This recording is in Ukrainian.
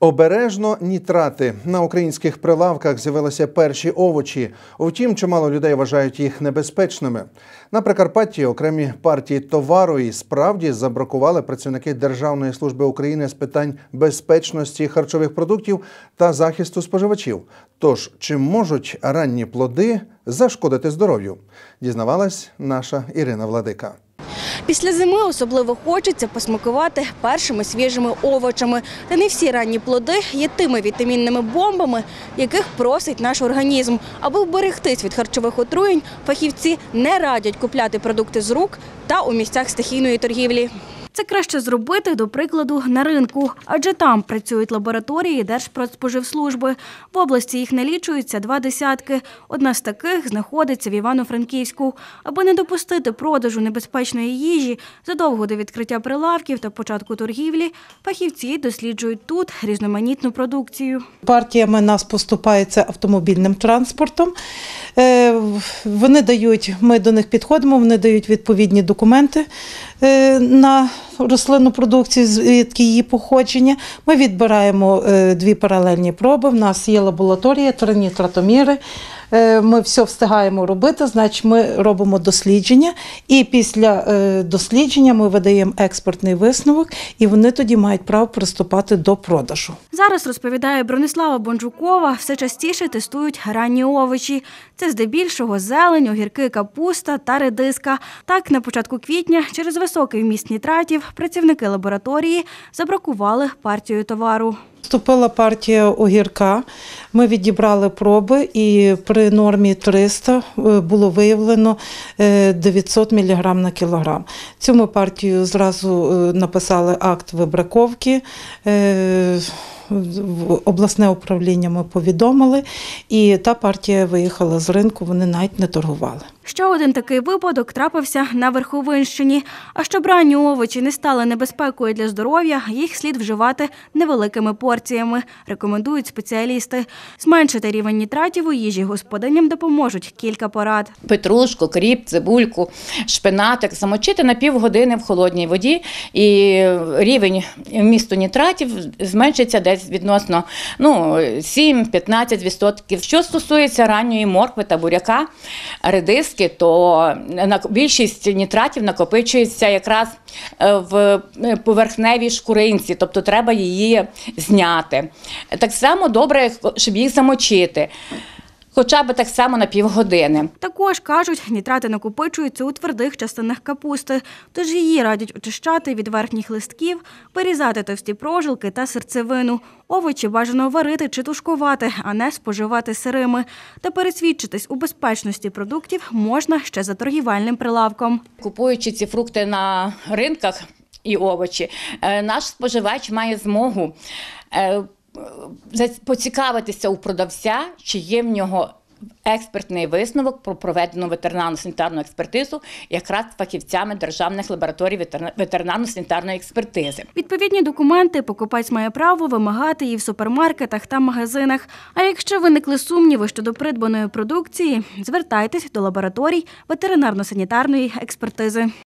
Обережно нітрати на українських прилавках з'явилися перші овочі. Втім, чимало людей вважають їх небезпечними. На Прикарпатті окремі партії товару і справді забракували працівники Державної служби України з питань безпечності харчових продуктів та захисту споживачів. Тож, чи можуть ранні плоди зашкодити здоров'ю? Дізнавалась наша Ірина Владика. Після зими особливо хочеться посмакувати першими свіжими овочами. Та не всі ранні плоди є тими вітамінними бомбами, яких просить наш організм. Аби вберегтись від харчових отруєнь, фахівці не радять купляти продукти з рук та у місцях стихійної торгівлі. Це краще зробити, до прикладу, на ринку, адже там працюють лабораторії Держпродспоживслужби. В області їх налічується два десятки. Одна з таких знаходиться в Івано-Франківську. Аби не допустити продажу небезпечної їжі, задовго до відкриття прилавків та початку торгівлі, фахівці досліджують тут різноманітну продукцію. Партіями нас поступається автомобільним транспортом. Е, Вони дають, ми до них підходимо, вони дають відповідні документи е, на рослинну продукцію, звідки її походження. Ми відбираємо е, дві паралельні проби. В нас є лабораторія, три нітратоміри. Е, Ми все встигаємо робити, значить ми робимо дослідження, і після е, дослідження ми видаємо експертний висновок, і вони тоді мають право приступати до продажу. Зараз розповідає Бронислава Бонжукова, все частіше тестують ранні овочі. Це здебільшого зелень, огірки, капуста та редиска. Так, на початку квітня через високий вміст нітратів працівники лабораторії забракували партію товару. Вступила партія огірка. Ми відібрали проби, і при нормі 300 е, було виявлено е, 900 мг на кілограм. Цю ми партію зразу е, написали акт вибраковки. В обласне управління ми повідомили, і та партія виїхала з ринку, вони навіть не торгували. Ще один такий випадок трапився на Верховинщині. А щоб ранні овочі не стали небезпекою для здоров'я, їх слід вживати невеликими порціями, рекомендують спеціалісти. Зменшити рівень нітратів у їжі господиням допоможуть кілька порад. петрушку, кріп, цибульку, шпинатик, замочити на півгодини в холодній воді, і рівень вмісту нітратів зменшиться десь відносно ну, 7-15%. Що стосується ранньої моркви та буряка, редиски, то більшість нітратів накопичується якраз е, в е, поверхневій шкуринці, тобто треба її зняти. Так само добре, щоб їх замочити. Хоча б так само на півгодини. Також кажуть, нітрати накопичуються у твердих частинах капусти, тож її радять очищати від верхніх листків, вирізати товсті прожилки та серцевину. Овочі бажано варити чи тушкувати, а не споживати сирими. Та пересвідчитись у безпечності продуктів можна ще за торгівельним прилавком. Купуючи ці фрукти на ринках і овочі, е, наш споживач має змогу е, поцікавитися у продавця, чи є в нього експертний висновок про проведену ветеринарно-санітарну експертизу якраз фахівцями державних лабораторій ветеринарно-санітарної експертизи. Відповідні документи покупець має право вимагати і в супермаркетах та магазинах. А якщо виникли сумніви щодо придбаної продукції, звертайтесь до лабораторій ветеринарно-санітарної експертизи.